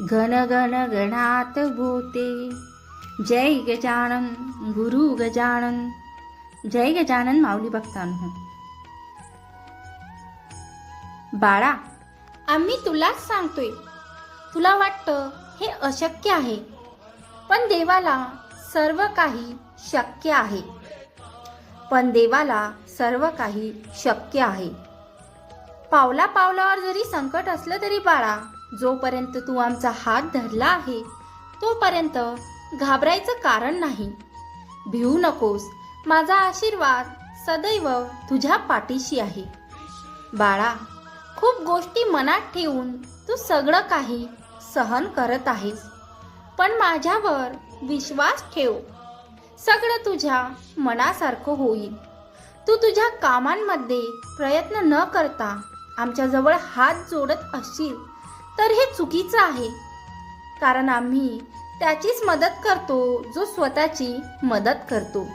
घन घन गणात भूते। जय गजानन गुरु गजानन। जय गजानन माऊली भक्तांनो। बाळा आम्ही तुलाच सांगतोय तुला वाटतं हे अशक्य आहे पण देवाला सर्व काही शक्य आहे. पण देवाला सर्व काही शक्य आहे. पावला पावलावर जरी संकट असलं तरी बाळा जोपर्यंत तू आमचा हात धरला आहे तोपर्यंत घाबरायचं कारण नाही. भिवू नकोस. माझा आशीर्वाद सदैव तुझ्या पाठीशी आहे. बाळा खूप गोष्टी मनात ठेवून तू सगळं काही सहन करत आहेस. पण माझ्यावर विश्वास ठेव. सगळं तुझ्या मनासारखं होईल. तू तुझ्या कामांमध्ये प्रयत्न न करता आमच्याजवळ हात जोडत असशील. तर हे चुकीचं आहे. कारण आम्ही त्याचीच मदत करतो जो स्वतःची मदत करतो.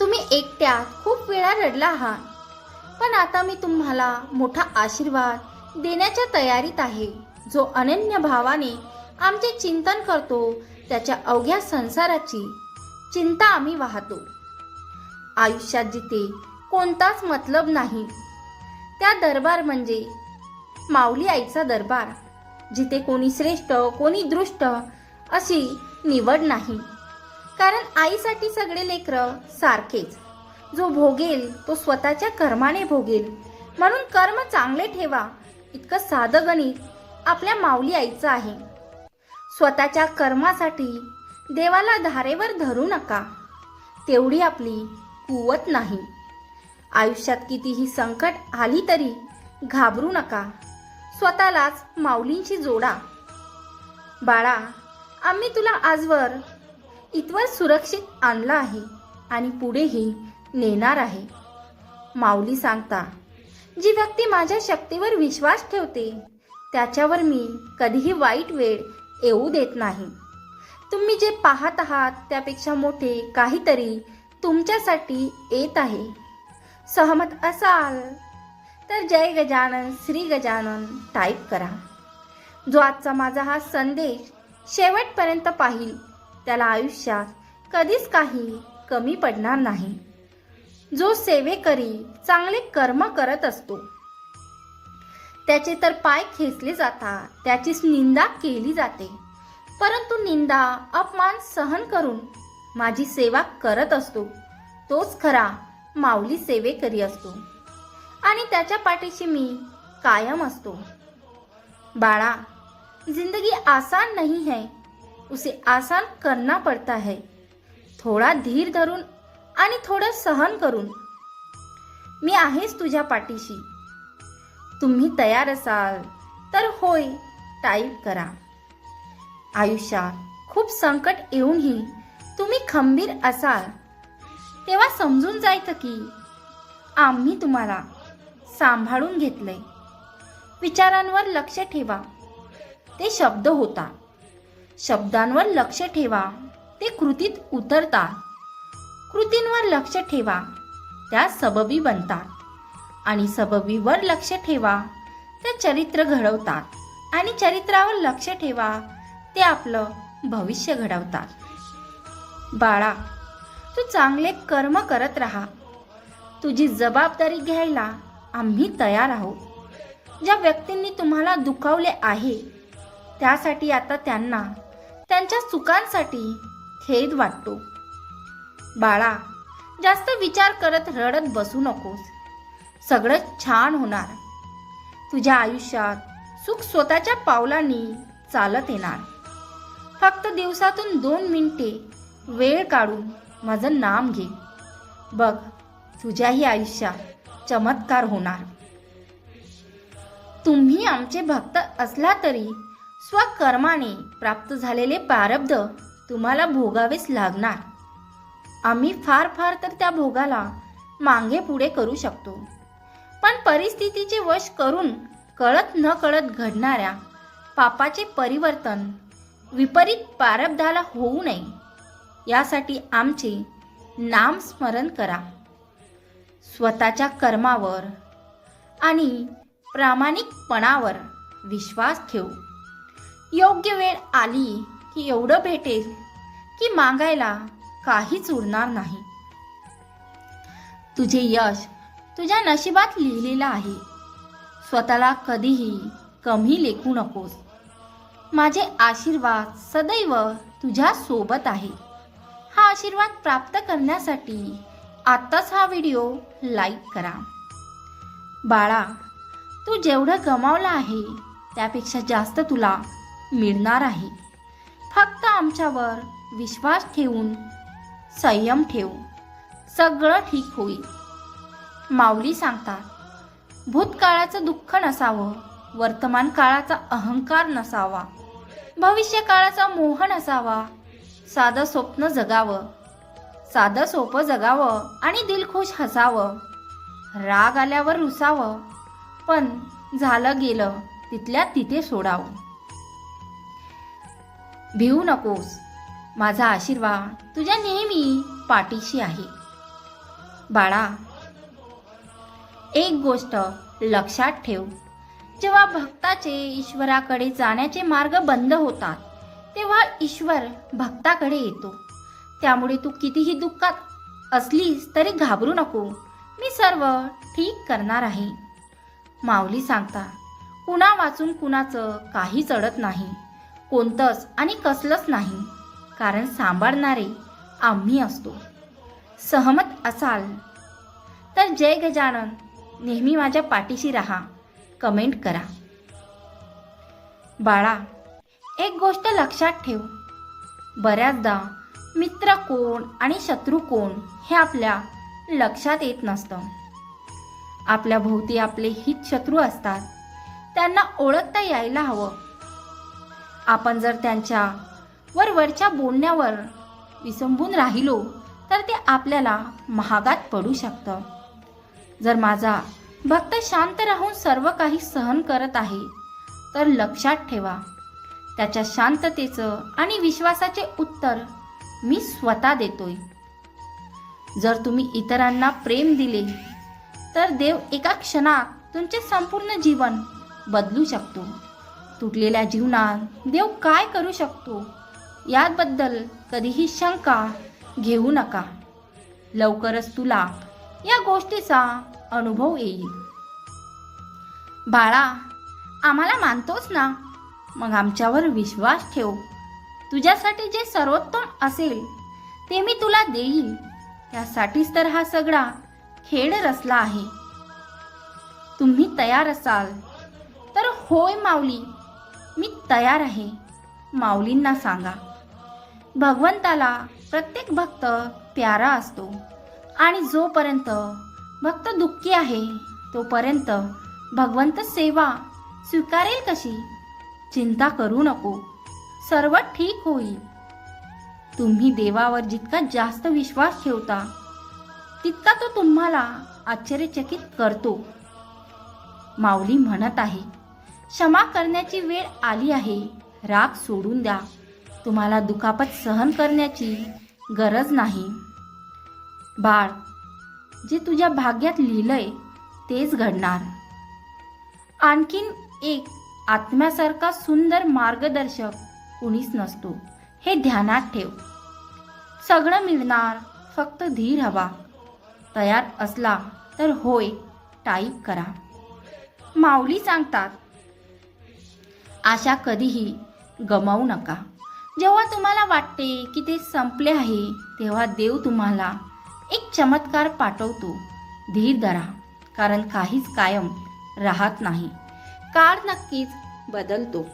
तुम्ही एकट्यात खूप वेळा रडला आहात. पण आता मी तुम्हाला मोठा आशीर्वाद देण्याच्या तयारीत आहे जो अनन्य भावाने आमचे चिंतन करतो त्याच्या अवघ्या संसाराची चिंता आम्ही वाहतो. आयुष्यात जिथे कोणताच मतलब नाही त्या दरबार म्हणजे माऊली आईचा दरबार जिथे कोणी श्रेष्ठ कोणी दृष्ट अशी निवड नाही. कारण आईसाठी सगळे लेकरं सारखेच. जो भोगेल तो स्वतःच्या कर्माने भोगेल. म्हणून कर्म चांगले ठेवा इतकं साधं गणित आपल्या माऊली आईचं आहे. स्वतःच्या कर्मासाठी देवाला धारेवर धरू नका. तेवढी आपली कुवत नाही. आयुष्यात कितीही संकट आली तरी घाबरू नका. स्वतःलाच माऊलींशी जोडा. बाळा आम्ही तुला आजवर इतवर सुरक्षित आणलं आहे आणि पुढेही नेणार आहे. माऊली सांगता जी व्यक्ती माझ्या शक्तीवर विश्वास ठेवते त्याच्यावर मी कधीही वाईट वेळ येऊ देत नाही. तुम्ही जे पाहत आहात त्यापेक्षा मोठे काहीतरी तुमच्यासाठी येत आहे. सहमत असाल तर जय गजानन श्री गजानन टाईप करा. जो आजचा माझा हा संदेश शेवटपर्यंत पाहिल त्याला आयुष्यात कधीच काही कमी पडणार नाही. जो सेवेकरी चांगले कर्म करत असतो. त्याचे तर पाय खेचले जातात त्याचीच निंदा केली जाते. परंतु निंदा अपमान सहन करून माझी सेवा करत असतो तोच खरा माऊली सेवेकरी असतो. आणि त्याच्या पाठीशी मी कायम असतो. बाळा जिंदगी आसान नहीं है. उसे आसान करना पड़ता है. थोडा धीर धरून आणि थोडं सहन करून. मी आहेच तुझ्या पाठीशी. तुम्ही तयार असाल तर होय टाईप करा. आयुष्यात खूप संकट येऊनही तुम्ही खंबीर असाल. तेव्हा समजून जायचं की आम्ही तुम्हाला सांभाळून घेतलंय. विचारांवर लक्ष ठेवा. ते शब्द होता. शब्दांवर लक्ष ठेवा. ते कृतीत उतरतात कृतींवर लक्ष ठेवा. त्या सबबी बनतात. आणि सबबीवर लक्ष ठेवा. त्या चरित्र घडवतात. आणि चरित्रावर लक्ष ठेवा. ते आपलं भविष्य घडवतात. बाळा तू चांगले कर्म करत राहा. तुझी जबाबदारी घ्यायला आम्ही तयार आहोत. ज्या व्यक्तींनी तुम्हाला दुखावले आहे त्यासाठी आता त्यांना त्यांच्या चुकांसाठी खेद वाटतो. बाळा जास्त विचार करत रडत बसू नकोस. सगळं छान होणार. तुझ्या आयुष्यात सुख स्वतःच्या पावलांनी चालत येणार. फक्त दिवसातून दोन मिनिटे वेळ काढून माझं नाम घे. बघ तुझ्याही आयुष्यात चमत्कार होणार. तुम्ही आमचे भक्त असला तरी स्वकर्माने प्राप्त झालेले प्रारब्ध तुम्हाला भोगावेच लागणार. आम्ही फार फार तर त्या भोगाला मागे पुढे करू शकतो. पण परिस्थितीचे वश करून कळत न कळत घडणाऱ्या पापाचे परिवर्तन विपरीत प्रारब्धाला होऊ नये. यासाठी आमचे नाम स्मरण करा. स्वतःच्या कर्मावर आणि प्रामाणिकपणावर विश्वास ठेवू. योग्य वेळ आली की एवढं भेटेल की मागायला काहीच उरणार नाही. तुझे यश तुझ्या नशिबात लिहिलेलं आहे. स्वतःला कधीही कमी लेखू नकोस. माझे आशीर्वाद सदैव तुझ्या सोबत आहे. हा आशीर्वाद प्राप्त करण्यासाठी आत्ताच हा व्हिडिओ लाईक करा. बाळा तू जेवढं गमावलं आहे त्यापेक्षा जास्त तुला मिळणार आहे. फक्त आमच्यावर विश्वास ठेवून संयम ठेव. सगळं ठीक होईल. माऊली सांगतात भूतकाळाचं दुःख नसावं वर्तमान काळाचा अहंकार नसावा. भविष्य काळाचा मोह नसावा साधं स्वप्न जगावं. साधं सोपं जगावं आणि दिलखुश हसावं. राग आल्यावर रुसावं पण झालं गेलं तिथल्या तिथे सोडावं. भिवू नकोस माझा आशीर्वाद तुझ्या नेहमी पाठीशी आहे. बाळा एक गोष्ट लक्षात ठेव. जेव्हा भक्ताचे ईश्वराकडे जाण्याचे मार्ग बंद होतात तेव्हा ईश्वर भक्ताकडे येतो. त्यामुळे तू कितीही दुःखात असलीस तरी घाबरू नको. मी सर्व ठीक करणार आहे. माऊली सांगता कुणा वाचून कुणाचं काही चढत नाही. कोणतंच आणि कसलंच नाही. कारण सांभाळणारे आम्ही असतो. सहमत असाल तर जय गजानन. नेहमी माझ्या पाठीशी राहा. कमेंट करा. बाळा एक गोष्ट लक्षात ठेव. बऱ्याचदा मित्र कोण आणि शत्रू कोण हे आपल्या लक्षात येत नसतं. आपल्या भोवती आपले हित शत्रू असतात. त्यांना ओळखता यायला हवं. आपण जर त्यांच्या वर वरच्या बोलण्यावर विसंबून राहिलो तर ते आपल्याला महागात पडू शकतं. जर माझा भक्त शांत राहून सर्व काही सहन करत आहे तर लक्षात ठेवा. त्याच्या शांततेचं आणि विश्वासाचे उत्तर मी स्वतः देतोय. जर तुम्ही इतरांना प्रेम दिले तर देव एका क्षणात तुमचे संपूर्ण जीवन बदलू शकतो. तुटलेल्या जीवनात देव काय करू शकतो? याबद्दल कधीही शंका घेऊ नका. लवकरच तुला या गोष्टीचा अनुभव येईल. बाळा आम्हाला मानतोच ना? मग आमच्यावर विश्वास ठेव. तुझ्यासाठी जे सर्वोत्तम असेल ते मी तुला देईल त्यासाठीच तर हा सगळा खेळ रचला आहे. तुम्ही तयार असाल. तर होय माऊली मी तयार आहे. माऊलींना सांगा. भगवंताला प्रत्येक भक्त प्यारा असतो. आणि जोपर्यंत भक्त दुःखी आहे तोपर्यंत भगवंत सेवा स्वीकारेल कशी? चिंता करू नको. सर्व ठीक होईल. तुम्ही देवावर जितका जास्त विश्वास ठेवता तितका तो तुम्हाला आश्चर्यचकित करतो. माऊली म्हणत आहे क्षमा करण्याची वेळ आली आहे. राग सोडून द्या. तुम्हाला दुखापत सहन करण्याची गरज नाही. बाळ जे तुझ्या भाग्यात लिहिलंय तेच घडणार. आणखीन एक आत्म्यासारखा सुंदर मार्गदर्शक कुणीच नसतो. हे ध्यानात ठेव. सगळं मिळणार फक्त धीर हवा. तयार असला तर होय टाईप करा. माऊली सांगतात आशा कधीही गमावू नका. जेव्हा तुम्हाला वाटते की ते संपले आहे तेव्हा देव तुम्हाला एक चमत्कार पाठवतो. धीर धरा कारण काहीच कायम राहत नाही. काळ नक्कीच बदलतो.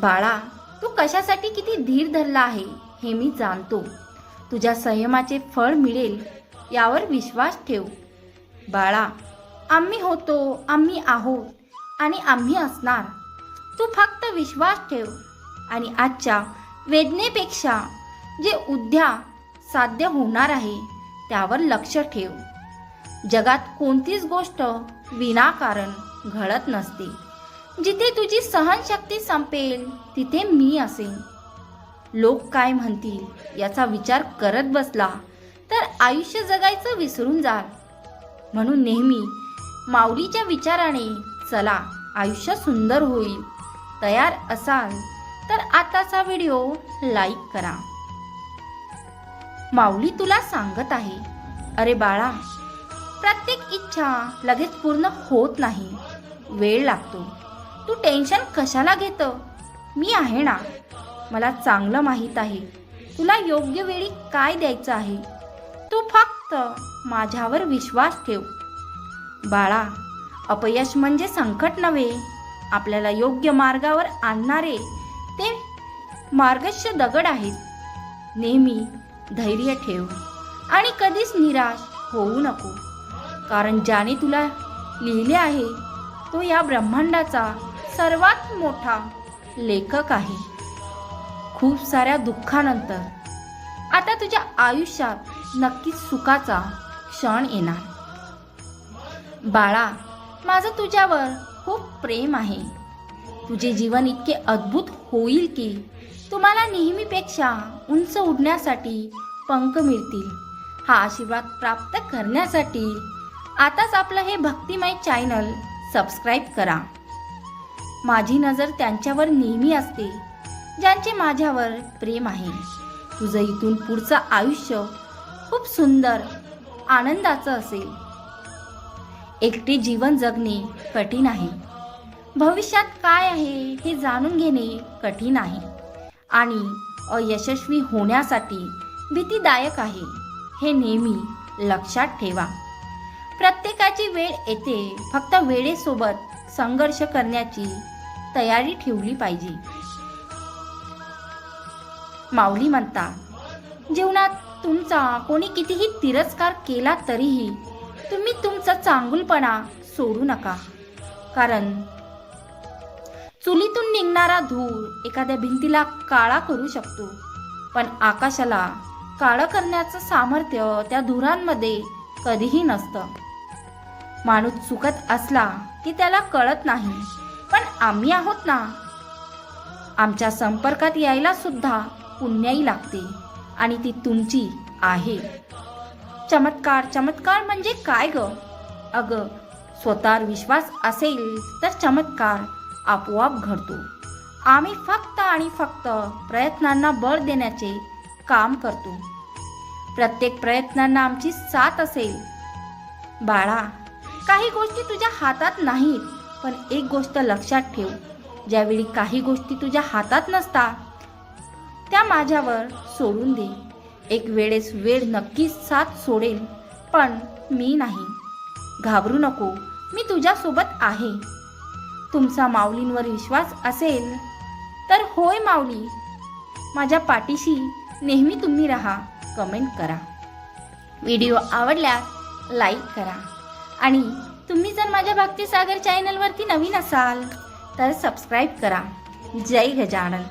बाळा तू कशासाठी किती धीर धरला आहे हे मी जाणतो. तुझ्या संयमाचे फळ मिळेल यावर विश्वास ठेव. बाळा आम्ही होतो आम्ही आहोत आणि आम्ही असणार. तू फक्त विश्वास ठेव. आणि आजच्या वेदनेपेक्षा जे उद्या साध्य होणार आहे त्यावर लक्ष ठेव. जगात कोणतीच गोष्ट विनाकारण घडत नसते. जिथे तुझी सहनशक्ती संपेल तिथे मी असेन. लोक काय म्हणतील याचा विचार करत बसला तर आयुष्य जगायचं विसरून जाल. म्हणून नेहमी माऊलीच्या विचाराने चला आयुष्य सुंदर होईल. तयार असाल तर आताचा व्हिडिओ लाईक करा. माऊली तुला सांगत आहे अरे बाळा प्रत्येक इच्छा लगेच पूर्ण होत नाही. वेळ लागतो. तू टेन्शन कशाला घेतं? मी आहे ना. मला चांगलं माहीत आहे. तुला योग्य वेळी काय द्यायचं आहे? तू फक्त माझ्यावर विश्वास ठेव. बाळा अपयश म्हणजे संकट नव्हे. आपल्याला योग्य मार्गावर आणणारे ते मार्गश दगड आहेत. नेहमी धैर्य ठेव आणि कधीच निराश होऊ नको. कारण ज्याने तुला लिहिले आहे तो या ब्रह्मांडाचा सर्वात मोठा लेखक आहे. खूप साऱ्या दुःखानंतर आता तुझ्या आयुष्यात नक्कीच सुखाचा क्षण येणार. बाळा माझं तुझ्यावर खूप प्रेम आहे. तुझे जीवन इतके अद्भुत होईल की तुम्हाला नेहमीपेक्षा उंच उडण्यासाठी पंख मिळतील. हा आशीर्वाद प्राप्त करण्यासाठी आताच आपलं हे भक्तिमय चॅनल सबस्क्राईब करा. माझी नजर त्यांच्यावर नेहमी असते ज्यांचे माझ्यावर प्रेम आहे. तुझं इथून पुढचं आयुष्य खूप सुंदर आनंदाचं असेल. एकटे जीवन जगणे कठीण आहे. भविष्यात काय आहे हे जाणून घेणे कठीण आहे. आणि अयशस्वी होण्यासाठी भीतीदायक आहे हे नेहमी लक्षात ठेवा. प्रत्येकाची वेळ येते फक्त वेळेसोबत संघर्ष करण्याची तयारी ठेवली पाहिजे. माऊली म्हणतात जीवनात तुमचा कोणी कितीही तिरस्कार केला तरीही तुम्ही तुमचा चांगुलपणा सोडू नका. कारण चुलीतून निघणारा धूर एखाद्या भिंतीला काळा करू शकतो. पण आकाशाला काळं करण्याचं सामर्थ्य त्या धुरांमध्ये कधीही नसतं. माणूस चुकत असला की त्याला कळत नाही. पण आम्ही आहोत ना? आमच्या संपर्कात यायला सुद्धा पुण्याई लागते आणि ती तुमची आहे. चमत्कार चमत्कार म्हणजे काय ग? अगं स्वतःवर विश्वास असेल तर चमत्कार आपोआप घडतो. आम्ही फक्त आणि फक्त प्रयत्नांना बळ देण्याचे काम करतो. प्रत्येक प्रयत्नांना आमची साथ असेल. बाळा काही गोष्टी तुझ्या हातात नाहीत. पण एक गोष्ट लक्षात ठेव. ज्यावेळी काही गोष्टी तुझ्या हातात नसतात त्या माझ्यावर सोडून दे. एक वेळेस वेळ नक्कीच साथ सोडेल पण मी नाही. घाबरू नको मी तुझ्यासोबत आहे. तुमचा माऊलींवर विश्वास असेल तर होय माऊली. माझ्या पाठीशी नेहमी तुम्ही राहा कमेंट करा. व्हिडिओ आवडल्यास लाईक करा. आणि तुम्ही जर माझ्या भक्तिसागर चॅनलवरती नवीन असाल तर सबस्क्राईब करा. जय गजानन.